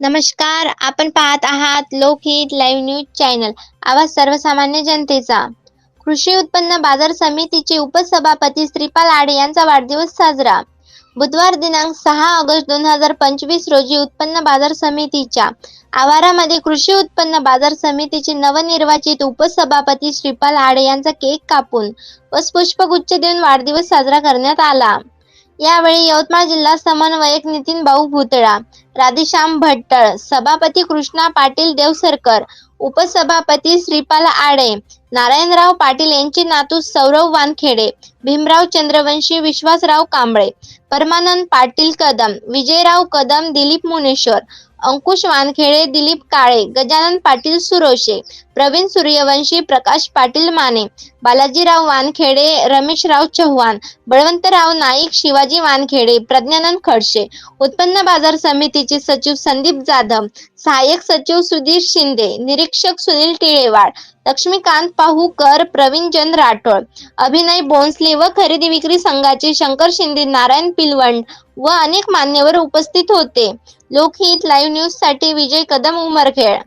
नमस्कार आपण पाहत आहात लोकहित लाईव्ह न्यूज चॅनल आवाज सर्वसामान्य जनतेचा. कृषी उत्पन्न बाजार समितीचे उपसभापती श्रीपाल आडे यांचा वाढदिवस साजरा. बुधवार दिनांक सहा ऑगस्ट दोन हजार पंचवीस रोजी उत्पन्न बाजार समितीच्या आवारामध्ये कृषी उत्पन्न बाजार समितीचे नवनिर्वाचित उपसभापती श्रीपाल आडे यांचा केक कापून व पुष्पगुच्छ देऊन वाढदिवस साजरा करण्यात आला. यावेळी यवतमाळ जिल्हा समन्वयक नितीन भाऊ भुतळा राधेश्याम भट्टळ सभापती कृष्णा पाटील देवसरकर उपसभापती श्रीपाल आडे नारायणराव पाटील यांचे नातू सौरव वानखेडे भीमराव चंद्रवंशी विश्वासराव कांबळे परमानंद पाटील कदम विजयराव कदम दिलीप मुनेश्वर अंकुश वानखेडे दिलीप काळे गजानन पाटील सुरोशे प्रवीण सूर्यवंशी प्रकाश पाटील माने बालाजीराव वानखेडे रमेशराव चव्हाण बळवंतराव नाईक शिवाजी वानखेडे प्रज्ञानंद खडसे उत्पन्न बाजार समिती समितीचे सचिव संदीप जाधव सहाय्यक सचिव सुधीर शिंदे निरीक्षक सुनील टिळेवाड लक्ष्मीकांत पाहूकर प्रवीणचंद राठोड अभिनय बोन्सले व खरेदी विक्री संघाचे शंकर शिंदे नारायण पिलवंड व अनेक मान्यवर उपस्थित होते. लोकहित लाईव्ह न्यूजसाठी विजय कदम उमरखेड.